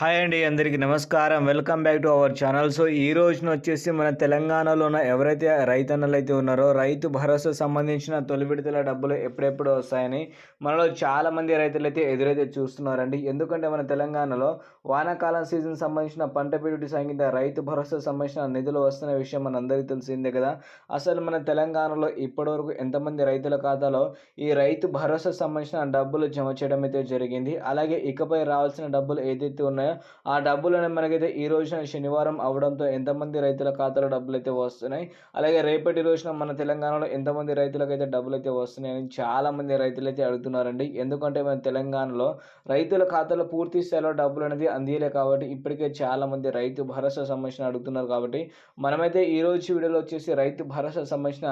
Hi అండి అందరికీ నమస్కారం. Welcome back to our channel. So ఈ రోజున వచ్చేసి మన తెలంగాణలో ఉన్న ఎవరైతే రైతన్నలు అయితే ఉన్నారో రైతు భరోసా సంబంధించిన తొలి విడతల డబ్బులు ఎప్పుడెప్పుడు వస్తాయని మనలో చాలామంది రైతులైతే రైతులు అయితే ఎదురైతే చూస్తున్నారండి. ఎందుకంటే మన తెలంగాణలో వానాకాలం సీజన్ సంబంధించిన పంట పెట్టుబడి సంగీత రైతు భరోసా సంబంధించిన నిధులు వస్తున్న విషయం మన తెలిసిందే కదా. అసలు మన తెలంగాణలో ఇప్పటివరకు ఎంతమంది రైతుల ఖాతాలో ఈ రైతు భరోసా సంబంధించిన డబ్బులు జమ చేయడం అయితే జరిగింది. అలాగే ఇకపై రావాల్సిన డబ్బులు ఏదైతే ఉన్నాయో ఆ డబ్బులు మనకైతే ఈ రోజున శనివారం అవడంతో ఎంతమంది రైతుల ఖాతాలో డబ్బులు అయితే వస్తున్నాయి. అలాగే రేపటి రోజున మన తెలంగాణలో ఎంతమంది రైతులకైతే డబ్బులు అయితే వస్తున్నాయని చాలామంది రైతులు అయితే అడుగుతున్నారండి. ఎందుకంటే మన తెలంగాణలో రైతుల ఖాతాలో పూర్తి స్థాయిలో డబ్బులు అనేది అందియలే కాబట్టి ఇప్పటికే చాలామంది రైతు భరోసా సంబంధించిన అడుగుతున్నారు కాబట్టి మనమైతే ఈ రోజు వీడియోలో వచ్చేసి రైతు భరోసా సంబంధించిన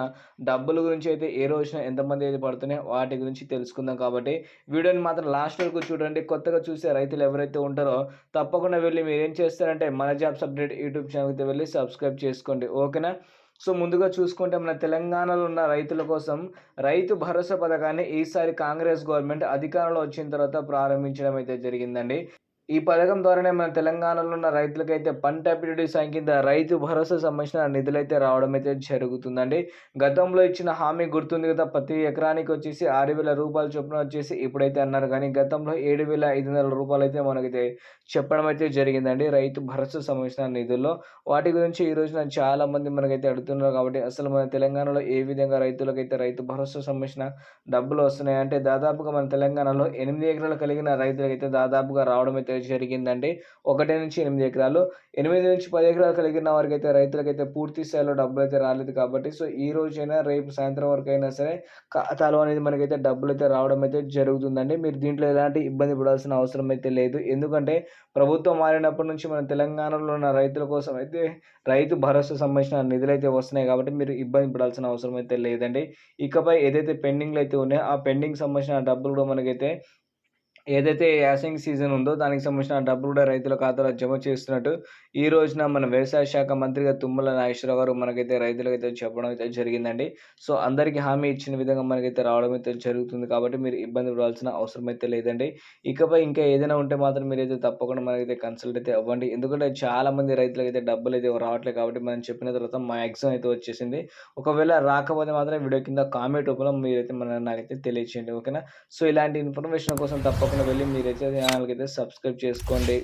డబ్బుల గురించి అయితే ఏ రోజున ఎంతమంది అయితే పడుతున్నాయో వాటి గురించి తెలుసుకుందాం కాబట్టి వీడియోని మాత్రం లాస్ట్ వరకు చూడండి. కొత్తగా చూసే రైతులు ఎవరైతే ఉంటారో తప్పకుండా వెళ్ళి మీరు ఏం చేస్తారంటే మన జాబ్స్ అప్డేట్ యూట్యూబ్ ఛానల్కి వెళ్ళి సబ్స్క్రైబ్ చేసుకోండి ఓకేనా? సో ముందుగా చూసుకుంటే మన తెలంగాణలో ఉన్న రైతుల కోసం రైతు భరోసా పథకాన్ని ఈసారి కాంగ్రెస్ గవర్నమెంట్ అధికారంలో వచ్చిన తర్వాత ప్రారంభించడం అయితే జరిగిందండి. ఈ పథకం ద్వారానే మన తెలంగాణలో ఉన్న రైతులకైతే పంట అభివృద్ధి సంఖ్య రైతు భరోసా సంబంధించిన నిధులైతే రావడం అయితే జరుగుతుందండి. గతంలో ఇచ్చిన హామీ గుర్తుంది కదా ప్రతి ఎకరానికి వచ్చేసి ఆరు వేల రూపాయలు చొప్పున వచ్చేసి ఇప్పుడైతే అన్నారు. కానీ గతంలో ఏడు వేల ఐదు వందల రూపాయలు అయితే మనకైతే చెప్పడం అయితే జరిగిందండి రైతు భరోసా సంబంధించిన నిధుల్లో. వాటి గురించి ఈ రోజున చాలా మంది మనకైతే అడుగుతున్నారు కాబట్టి అసలు మన తెలంగాణలో ఏ విధంగా రైతులకైతే రైతు భరోసా సంబంధించిన డబ్బులు వస్తున్నాయి? అంటే దాదాపుగా మన తెలంగాణలో ఎనిమిది ఎకరాలు కలిగిన రైతులకైతే దాదాపుగా రావడం అయితే జరిగిందండి. ఒకటి నుంచి ఎనిమిది ఎకరాలు. ఎనిమిది నుంచి పది ఎకరాలు కలిగిన వారికి అయితే రైతులకైతే పూర్తి స్థాయిలో డబ్బులు అయితే రాలేదు కాబట్టి సో ఈ రోజైనా రేపు సాయంత్రం వరకు అయినా సరే ఖాతాలో అనేది మనకైతే డబ్బులు అయితే రావడం అయితే జరుగుతుందండి. మీరు దీంట్లో ఎలాంటి ఇబ్బంది పడాల్సిన అవసరం అయితే లేదు. ఎందుకంటే ప్రభుత్వం మారినప్పటి నుంచి మన తెలంగాణలో ఉన్న రైతుల కోసం అయితే రైతు భరోసా సంబంధించిన నిధులు అయితే వస్తున్నాయి కాబట్టి మీరు ఇబ్బంది పడాల్సిన అవసరం అయితే లేదండి. ఇకపై ఏదైతే పెండింగ్లు అయితే ఉన్నాయో ఆ పెండింగ్ సంబంధించిన డబ్బులు కూడా మనకైతే ఏదైతే యాసింగ్ సీజన్ ఉందో దానికి సంబంధించిన డబ్బులు కూడా రైతుల ఖాతాలో జమ చేస్తున్నట్టు ఈ రోజున మన వ్యవసాయ శాఖ మంత్రిగా తుమ్మల నాగేశ్వరరావు గారు మనకైతే రైతులకైతే చెప్పడం అయితే జరిగిందండి. సో అందరికీ హామీ ఇచ్చిన విధంగా మనకైతే రావడం అయితే జరుగుతుంది కాబట్టి మీరు ఇబ్బంది పడాల్సిన అవసరం అయితే లేదండి. ఇకపై ఇంకా ఏదైనా ఉంటే మాత్రం మీరైతే తప్పకుండా మనకైతే కన్సల్ట్ అయితే అవ్వండి. ఎందుకంటే చాలా మంది రైతులకైతే డబ్బులు అయితే రావట్లేదు కాబట్టి మనం చెప్పిన తర్వాత మా అయితే వచ్చేసింది. ఒకవేళ రాకపోతే మాత్రం వీడియో కింద కామెంట్ రూపంలో మీరైతే మన నాకైతే తెలియచేయండి ఓకేనా? సో ఇలాంటి ఇన్ఫర్మేషన్ కోసం తప్పకుండా వెళ్ళి మీరైతే ఛానల్కి అయితే సబ్స్క్రైబ్ చేసుకోండి.